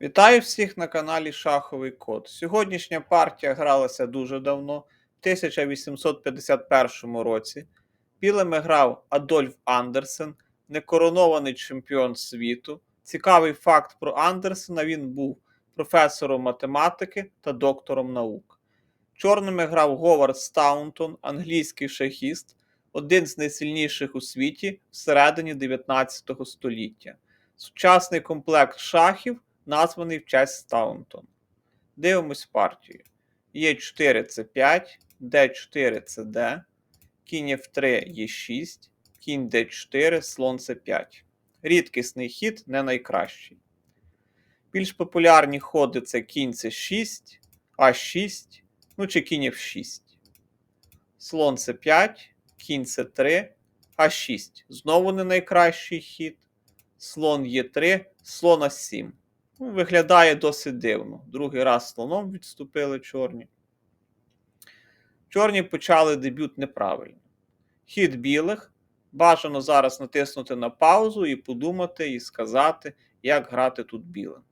Вітаю всіх на каналі Шаховий Код. Сьогоднішня партія гралася дуже давно, в 1851 році. Білими грав Адольф Андерсен, некоронований чемпіон світу. Цікавий факт про Андерсена: він був професором математики та доктором наук. Чорними грав Говард Стаунтон, англійський шахіст, один з найсильніших у світі всередині 19 століття. Сучасний комплект шахів названий в честь Стаунтон. Дивимось партію. Е4 це 5, Д4 це Д, кінь F3 Е6, кінь Д4, слон С5. Рідкісний хід не найкращий. Більш популярні ходи це кінь С6, А6, ну чи кінь F6. Слон С5, кінь С3, А6. Знову не найкращий хід. Слон Е3, слон А7. Ну, Виглядає досить дивно. Другий раз слоном відступили чорні. Чорні почали дебют неправильно. Хід білих. Бажано зараз натиснути на паузу і подумати, і сказати, як грати тут білим.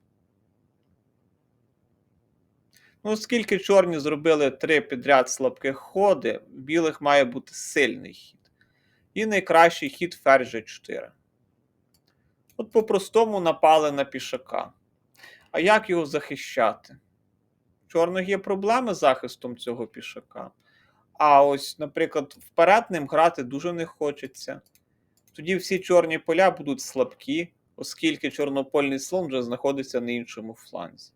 Ну, оскільки чорні зробили три підряд слабких ходи, в білих має бути сильний хід. І найкращий хід ферзь G4. От по-простому напали на пішака. А як його захищати? В чорних є проблеми з захистом цього пішака. А ось, наприклад, вперед ним грати дуже не хочеться. Тоді всі чорні поля будуть слабкі, оскільки чорнопольний слон вже знаходиться на іншому фланзі.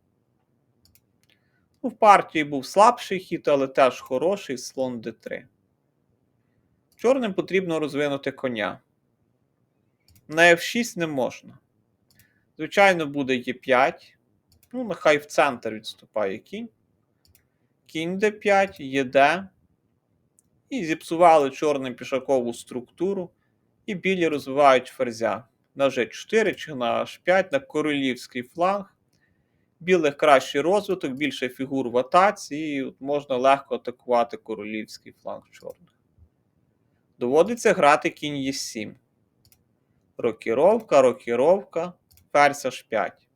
Ну, в партії був слабший хід, але теж хороший слон d3. Чорним потрібно розвинути коня. На f6 не можна. Звичайно, буде Е5. Ну, нехай в центр відступає кінь. Кінь d5, єд. І зіпсували чорним пішакову структуру. І білі розвивають ферзя на G4 чи на H5 на королівський фланг. Білих кращий розвиток, більше фігур в атаці, і от можна легко атакувати королівський фланг чорних. Доводиться грати кінь Е7. Рокіровка, рокіровка, ферзь H5.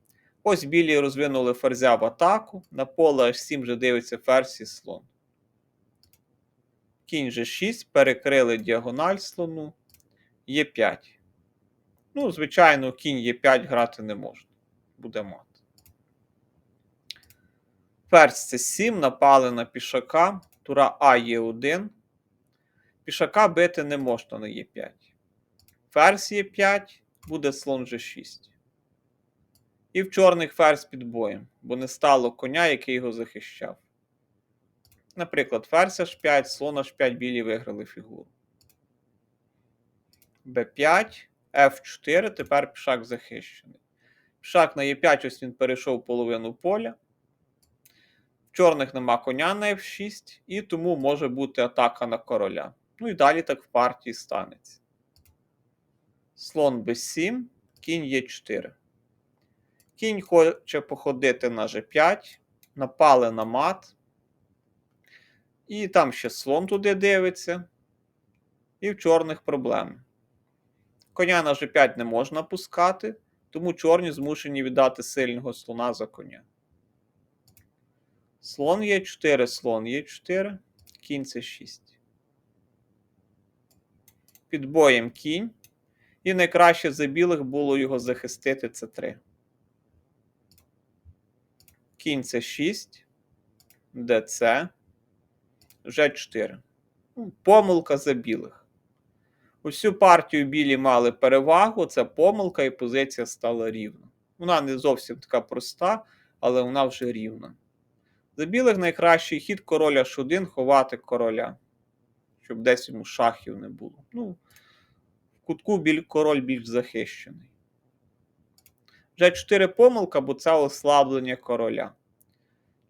Ось білі розвинули ферзя в атаку. На поле H7 вже дивиться ферзь і слон. Кінь G6, перекрили діагональ слону. Е5. Ну, звичайно, кінь Е5 грати не можна. Буде мат. Ферзь С7, напали на пішака. Тура А Е1. Пішака бити не можна на Е5. Ферзь Е5, буде слон G6. І в чорних ферзь під боєм, бо не стало коня, який його захищав. Наприклад, ферзь H5, слон H5 білі виграли фігуру. Б5, F4, тепер пішак захищений. Пішак на Е5, ось він перейшов половину поля. В чорних нема коня на F6, і тому може бути атака на короля. Ну і далі так в партії станеться. Слон b7, кінь Е4. Кінь хоче походити на G5, напали на мат. І там ще слон туди дивиться. І в чорних проблеми. Коня на G5 не можна пускати, тому чорні змушені віддати сильного слона за коня. Слон Е4, слон Е4, кінь С6. Під боєм кінь. І найкраще за білих було його захистити С3. Кінь С6, ДЦ, Ж4. Ну, Помилка за білих. Усю партію білі мали перевагу, це помилка, і позиція стала рівна. Вона не зовсім така проста, але вона вже рівна. За білих найкращий хід король H1 ховати короля, щоб десь йому шахів не було. Ну, в кутку біль, король більш захищений. Вже 4 помилка, бо це ослаблення короля.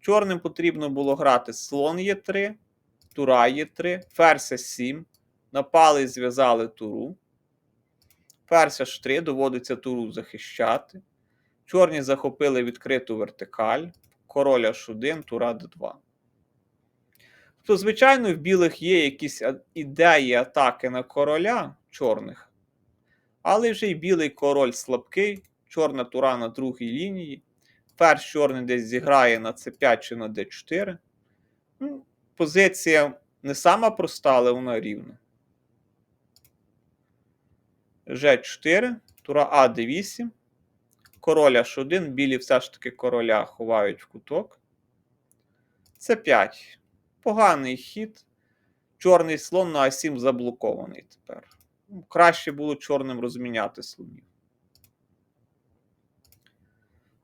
Чорним потрібно було грати слон Е3, тура Е3, ферзь 7. Напали і зв'язали туру. Ферзь H3, доводиться туру захищати. Чорні захопили відкриту вертикаль. Король H1, тура d2. Тобто, звичайно, в білих є якісь ідеї атаки на короля чорних. Але вже й білий король слабкий, чорна тура на другій лінії. Ферзь чорний десь зіграє на c5 чи на d4. Ну, позиція не сама проста, але вона рівна. G4, тура А d8. Король H1, білі все ж таки короля ховають в куток. С5. Поганий хід. Чорний слон на А7 заблокований тепер. Краще було чорним розміняти слонів.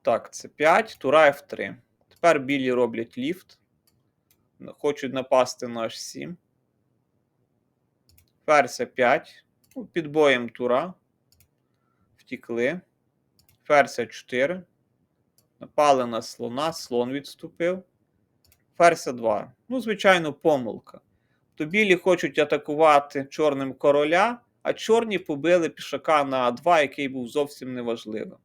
Так, це 5, тура F3. Тепер білі роблять ліфт. Хочуть напасти на H7. Ферзь 5. Ну, під боєм тура. Втікли. Ферзь 4. Напали на слона, слон відступив. Ферзь 2. Ну, звичайно, помилка. То білі хочуть атакувати чорним короля, а чорні побили пішака на А2, який був зовсім неважливим.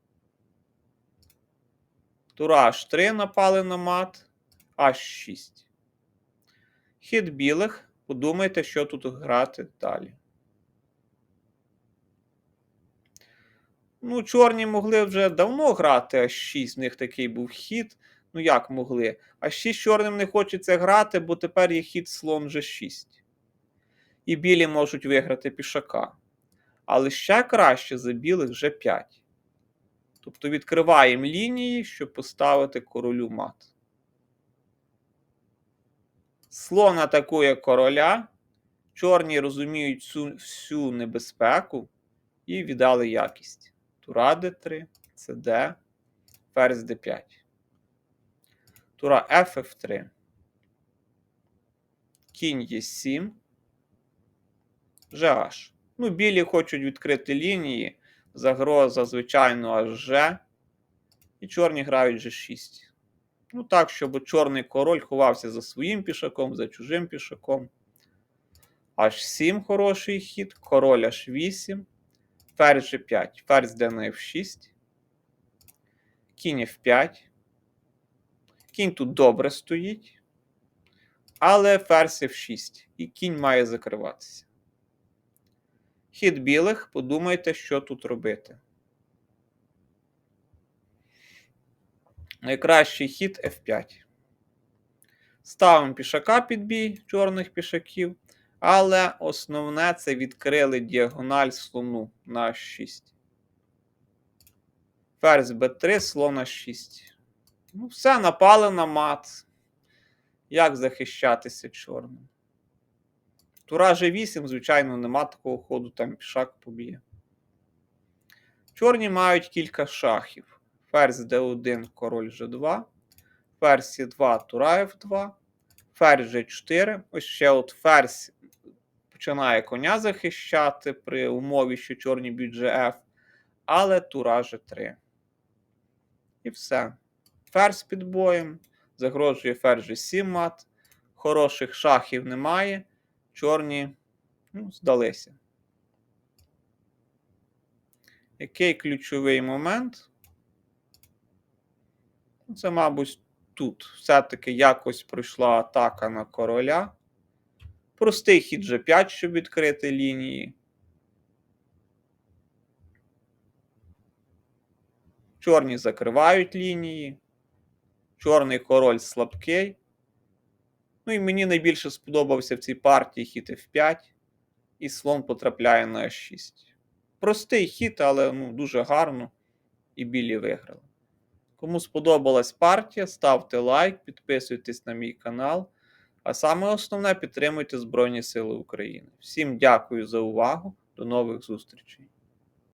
Тура H3 напали на мат, H6. Хід білих. Подумайте, що тут грати далі. Ну, чорні могли вже давно грати H6, в них такий був хід. Ну, як могли? H6 чорним не хочеться грати, бо тепер є хід слон G6. І білі можуть виграти пішака. Але ще краще за білих G5. Тобто відкриваємо лінії, щоб поставити королю мат. Слон атакує короля. Чорні розуміють всю, всю небезпеку і віддали якість. Тура d3, cd, ферзь d5. Тура ff3. Кінь e7. GH. Ну, білі хочуть відкрити лінії. Загроза, звичайно, аж. І чорні грають G6. Ну так, щоб чорний король ховався за своїм пішаком, за чужим пішаком. H7 хороший хід, король H8, ферзь G5, ферзь йде на F6, кінь F5. Кінь тут добре стоїть, але ферзь F6, і кінь має закриватися. Хід білих, подумайте, що тут робити. Найкращий хід F5. Ставимо пішака під бій чорних пішаків, але основне це відкрили діагональ слону на H6. Ферзь b3, слон на 6. Ну, все, напали на мат. Як захищатися чорним? Тура G8, звичайно, нема такого ходу, там пішак поб'є. Чорні мають кілька шахів. Ферзь d1, король G2, ферзь С2, тура F2, ферзь G4. Ось ще от ферзь починає коня захищати при умові, що чорні б'ють GF, але тура G3. І все. Ферзь під боєм. Загрожує ферзь G7 мат. Хороших шахів немає. Чорні ну, здалися. Який ключовий момент? Ну, Це, мабуть, тут. Все-таки якось пройшла атака на короля. Простий хід G5, щоб відкрити лінії. Чорні закривають лінії. Чорний король слабкий. Ну і мені найбільше сподобався в цій партії хід F5, і слон потрапляє на H6. Простий хід, але ну, дуже гарно. І білі виграли. Кому сподобалась партія, ставте лайк, підписуйтесь на мій канал. А саме основне підтримуйте Збройні Сили України. Всім дякую за увагу. До нових зустрічей!